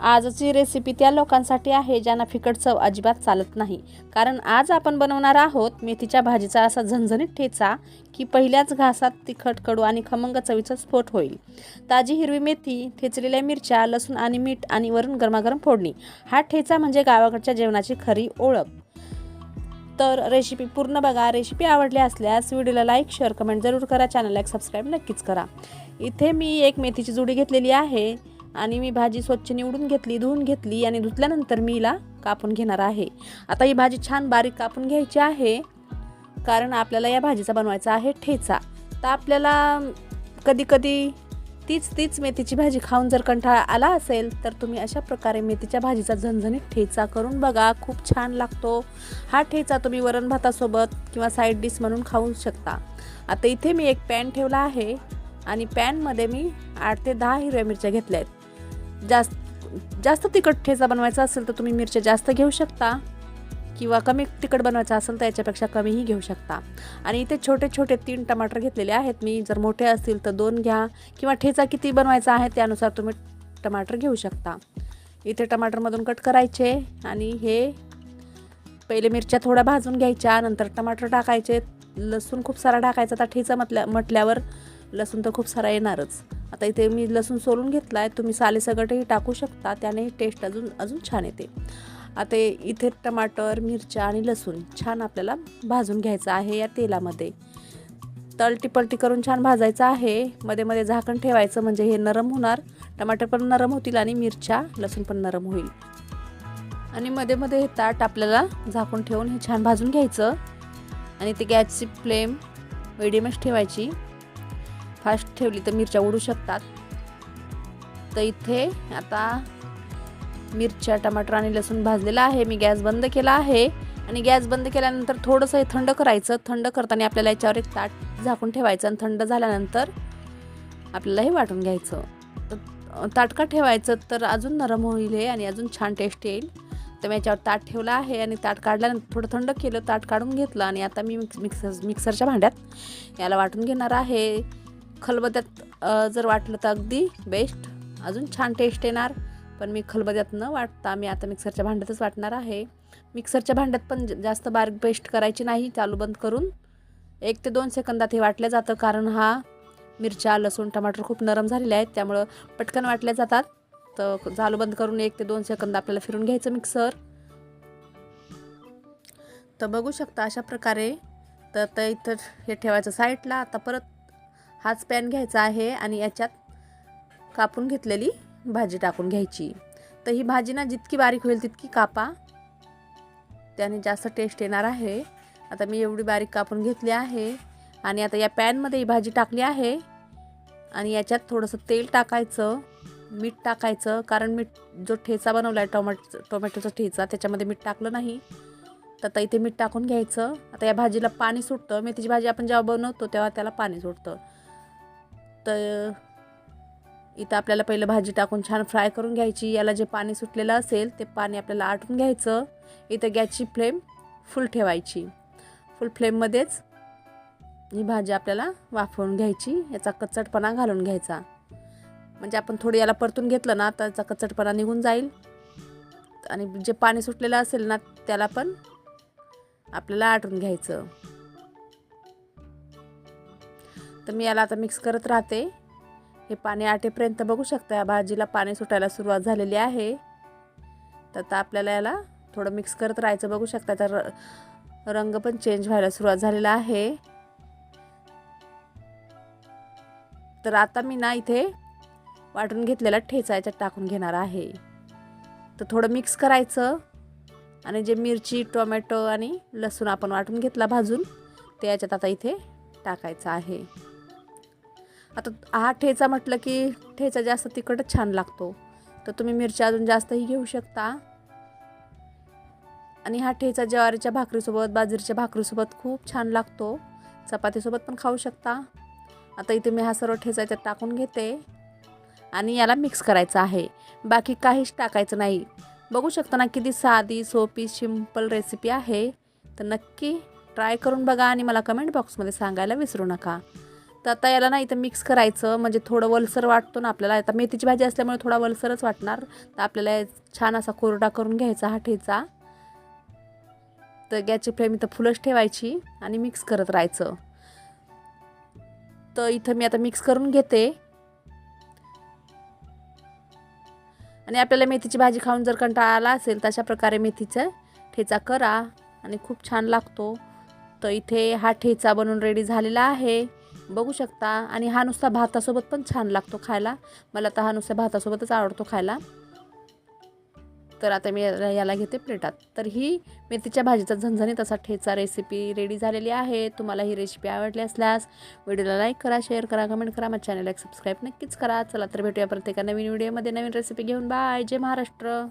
आजची रेसिपी त्या लोकांसाठी आहे ज्यांना फिकट चव अजिबात चालत नाही. कारण आज आपण बनवणार आहोत मेथीच्या भाजीचा असा झणझणीत ठेचा की पहिल्याच घासात तिखट कडू आणि खमंग चवीचा स्फोट होईल. ताजी हिरवी मेथी ठेचलेल्या मिरच्या लसूण आणि मीठ आणि वरून गरमागरम फोडणी. हा ठेचा म्हणजे गावाकडच्या जेवणाची खरी ओळख. तर रेसिपी पूर्ण बघा. रेसिपी आवडली असल्यास व्हिडिओला लाईक शेअर कमेंट जरूर करा. चॅनलला एक सबस्क्राईब नक्कीच करा. इथे मी एक मेथीची जुडी घेतलेली आहे. आणि मी भाजी स्वच्छ निवडून घेतली धुवून घेतली आणि धुतल्यानंतर मी हिला कापून घेणार आहे. आता ही भाजी छान बारीक कापून घ्यायची आहे. कारण आपल्याला या भाजीचा बनवायचा आहे ठेचा. तर आपल्याला कधी कधी तीच तीच मेथीची भाजी खाऊन जर कंटाळा आला असेल तर तुम्ही अशा प्रकारे मेथीच्या भाजीचा झणझणीत ठेचा करून बघा. खूप छान लागतो. हा ठेचा तुम्ही वरण भातासोबत किंवा साईड डिश म्हणून खाऊ शकता. आता इथे मी एक पॅन ठेवला आहे आणि पॅनमध्ये मी आठ ते दहा हिरव्या मिरच्या घेतल्या आहेत. जास्त जास्त तिखट ठेचा बनवायचा असेल तर तुम्ही मिरच्या जास्त घेऊ शकता. किंवा कमी तिखट बनवायचं असेल तर याच्यापेक्षा कमीही घेऊ शकता. आणि इथे छोटे छोटे तीन टमाटर घेतलेले आहेत. मी जर मोठे असतील तर दोन घ्या. किंवा ठेचा किती बनवायचा आहे त्यानुसार तुम्ही टमाटर घेऊ शकता. इथे टमाटरमधून कट करायचे आणि हे पहिले मिरच्या थोड्या भाजून घ्यायच्या. नंतर टमाटर टाकायचे. लसूण खूप सारा टाकायचा. आता ठेचा म्हटल्या म्हटल्यावर लसूण तर खूप सारा येणारच. आता इथे मी लसूण सोलून घेतला आहे तुम्ही सालेसगटही टाकू शकता. त्याने टेस्ट अजून अजून छान येते. आता इथे टमाटर मिरच्या आणि लसूण छान आपल्याला भाजून घ्यायचं आहे या तेलामध्ये. तलटी पलटी करून छान भाजायचं आहे. मध्ये मध्ये झाकण ठेवायचं म्हणजे हे नरम होणार. टमाटर पण नरम होतील आणि मिरच्या लसूण पण नरम होईल. आणि मध्ये मध्ये हे ताट आपल्याला झाकून ठेवून हे छान भाजून घ्यायचं. आणि ते गॅसची फ्लेम मिडियमच ठेवायची. फास्ट ठेवली तर मिरच्या उडू शकतात. तर इथे आता मिरच्या टमाटर आणि लसूण भाजलेला आहे. मी गॅस बंद केला आहे. आणि गॅस बंद केल्यानंतर थोडंसं हे थंड करायचं. थंड करताना आपल्याला याच्यावर एक ताट झाकून ठेवायचं आणि थंड झाल्यानंतर आपल्याला हे वाटून घ्यायचं. तर ताटका ठेवायचं? तर अजून नरम होईल हे आणि अजून छान टेस्ट येईल. तर मी याच्यावर ताट ठेवलं आहे आणि ताट काढल्यानंतर थोडं थंड केलं ताट काढून घेतलं आणि आता मी मिक्स मिक्सर मिक्सरच्या भांड्यात याला वाटून घेणार आहे. खलबद्यात जर वाटलं तर अगदी बेस्ट अजून छान टेस्ट येणार. पण मी खलबद्यात न वाटता मी आता मिक्सरच्या भांड्यातच वाटणार आहे. मिक्सरच्या भांड्यात पण जास्त बारीक पेस्ट करायची नाही चालू बंद करून. एक ते दोन सेकंदात हे वाटलं जातं कारण हा मिरच्या लसूण टमाटर खूप नरम झालेले आहेत. त्यामुळं पटकन वाटल्या जातात. तर चालू बंद करून एक ते दोन सेकंद आपल्याला फिरून घ्यायचं मिक्सर तर बघू शकता अशा प्रकारे. तर तर इथं हे ठेवायचं साईडला आता परत हाच पॅन घ्यायचा आहे आणि याच्यात कापून घेतलेली भाजी टाकून घ्यायची. तर ही भाजी ना जितकी बारीक होईल तितकी कापा. त्याने जास्त टेस्ट येणार आहे. आता मी एवढी बारीक कापून घेतली आहे आणि आता या पॅनमध्ये ही भाजी टाकली आहे. आणि याच्यात थोडंसं तेल टाकायचं मीठ टाकायचं कारण मीठ जो ठेचा बनवला आहे टोमॅटो टोमॅटोचा ठेचा त्याच्यामध्ये मीठ टाकलं नाही. तर आता इथे मीठ टाकून घ्यायचं. आता या भाजीला पाणी सुटतं. मेथीची भाजी आपण जेव्हा बनवतो तेव्हा त्याला पाणी सुटतं. तर इथं आपल्याला पहिलं भाजी टाकून छान फ्राय करून घ्यायची. याला जे पाणी सुटलेलं असेल ते पाणी आपल्याला आटून घ्यायचं. इथं गॅसची फ्लेम फुल ठेवायची. फुल फ्लेममध्येच ही भाजी आपल्याला वाफवून घ्यायची. याचा कच्चटपणा घालून घ्यायचा. म्हणजे आपण थोडी याला परतून घेतलं ना तर याचा कच्चटपणा निघून जाईल. आणि जे पाणी सुटलेलं असेल ना त्याला पण आपल्याला आटून घ्यायचं. तर मी याला आता मिक्स करत राहते. हे पाणी आटेपर्यंत बघू शकता या भाजीला पाणी सुटायला सुरुवात झालेली आहे. तर आता आपल्याला याला थोडं मिक्स करत राहायचं बघू शकता. तर रंग पण चेंज व्हायला सुरुवात झालेला आहे. तर आता मी ना इथे वाटून घेतलेला ठेचा याच्यात टाकून घेणार आहे. तर थोडं मिक्स करायचं. आणि जे मिरची टोमॅटो आणि लसूण आपण वाटून घेतला भाजून ते याच्यात आता इथे टाकायचं आहे. आता हा ठेचा म्हटलं की ठेचा जास्त तिखटच छान लागतो. तर तुम्ही मिरच्या अजून जास्तही घेऊ शकता. आणि हा ठेचा ज्वारीच्या भाकरीसोबत बाजरीच्या भाकरीसोबत खूप छान लागतो. चपातीसोबत पण खाऊ शकता. आता इथे मी हा सर्व ठेचा त्यात टाकून घेते. आणि याला मिक्स करायचं आहे. बाकी काहीच टाकायचं नाही. बघू शकता ना किती साधी सोपी सिंपल रेसिपी आहे. तर नक्की ट्राय करून बघा आणि मला कमेंट बॉक्समध्ये सांगायला विसरू नका. तर आता याला ना इथं मिक्स करायचं. म्हणजे थोडं वलसर वाटतो ना आपल्याला. आता मेथीची भाजी असल्यामुळे थोडा वलसरच वाटणार. तर आपल्याला छान असा कोरडा करून घ्यायचा हा ठेचा. तर गॅसची फ्लेम इथं फुलच ठेवायची आणि मिक्स करत राहायचं. तर इथं मी आता मिक्स करून घेते. आणि आपल्याला मेथीची भाजी खाऊन जर कंटाळा आला असेल तशा प्रकारे मेथीचा ठेचा करा. आणि खूप छान लागतो. तर इथे हा ठेचा बनवून रेडी झालेला आहे. बघू शकता. आणि हा नुसता भातासोबत पण छान लागतो खायला. मला तर हा नुसता भातासोबतच आवडतो खायला. तर आता मी याला याला घेते प्लेटात. तर ही मेथीच्या भाजीचा झणझणीत असा ठेचा रेसिपी रेडी झालेली आहे. तुम्हाला ही रेसिपी आवडली असल्यास व्हिडिओला लाईक करा शेअर करा कमेंट करा. माझ्या चॅनलला एक सबस्क्राईब नक्कीच करा. चला तर भेटूया प्रत्येका नवीन व्हिडिओमध्ये नवीन रेसिपी घेऊन. बाय जय महाराष्ट्र.